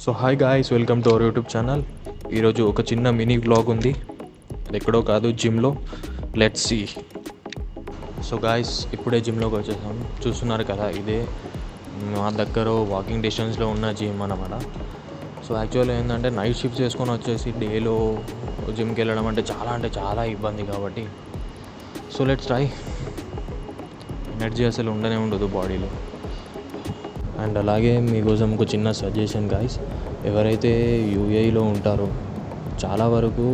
So hi guys welcome to our YouTube channel ఈరోజు ఒక చిన్న మినీ బ్లాగ్ ఉంది. అది ఎక్కడో కాదు జిమ్లో లెట్స్ సీ సో గాయస్ ఇప్పుడే జిమ్లోకి వచ్చేసాం. చూస్తున్నారు కదా ఇదే మా దగ్గర వాకింగ్ డిస్టెన్స్లో ఉన్న జిమ్ అన్నమాట. సో యాక్చువల్లీ ఏంటంటే నైట్ షిఫ్ట్ చేసుకొని వచ్చేసి డేలో జిమ్కి వెళ్ళడం అంటే చాలా అంటే చాలా ఇబ్బంది కాబట్టి. సో లెట్స్ ట్రై ఎనర్జీ అసలు ఉండనే ఉండదు బాడీలో అండ్ అలాగే మీకోసం ఒక చిన్న సజెషన్ గాయస్. ఎవరైతే యూఏఈలో ఉంటారో చాలా వరకు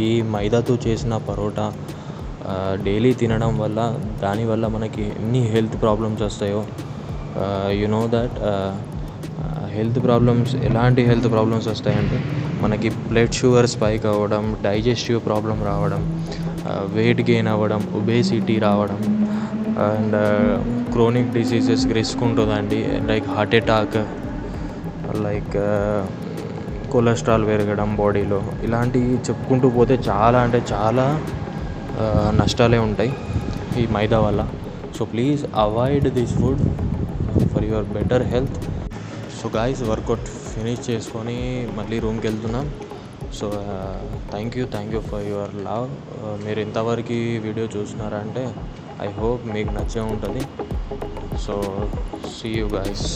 ఈ మైదాతో చేసిన పరోటా డైలీ తినడం వల్ల దానివల్ల మనకి ఎన్ని హెల్త్ ప్రాబ్లమ్స్ వస్తాయో you know that health problems ఎలాంటి హెల్త్ ప్రాబ్లమ్స్ వస్తాయంటే మనకి బ్లడ్ షుగర్ స్పైక్ అవ్వడం డైజెస్టివ్ ప్రాబ్లం రావడం వెయిట్ గెయిన్ అవ్వడం ఒబేసిటీ రావడం అండ్ క్రోనిక్ డిసీజెస్ రిస్క్ ఉంటుందండి. Like heart attack like cholesterol పెరగడం బాడీలో ఇలాంటివి చెప్పుకుంటూ పోతే చాలా అంటే చాలా uh, నష్టాలే ఉంటాయి ఈ మైదా వల్ల. So please avoid this food for your better health so guys workout finish చేసుకొని మళ్ళీ రూమ్కి వెళ్తున్నాం. So thank you thank you for your love మీరు ఇంతవరకు ఈ వీడియో చూసినారంటే ఐ హోప్ మీకు నచ్చే ఉంటుంది. So see you guys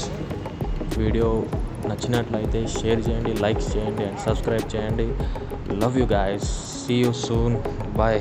video నచ్చినట్లయితే షేర్ చేయండి లైక్స్ చేయండి అండ్ సబ్స్క్రైబ్ చేయండి. Love you guys see you soon bye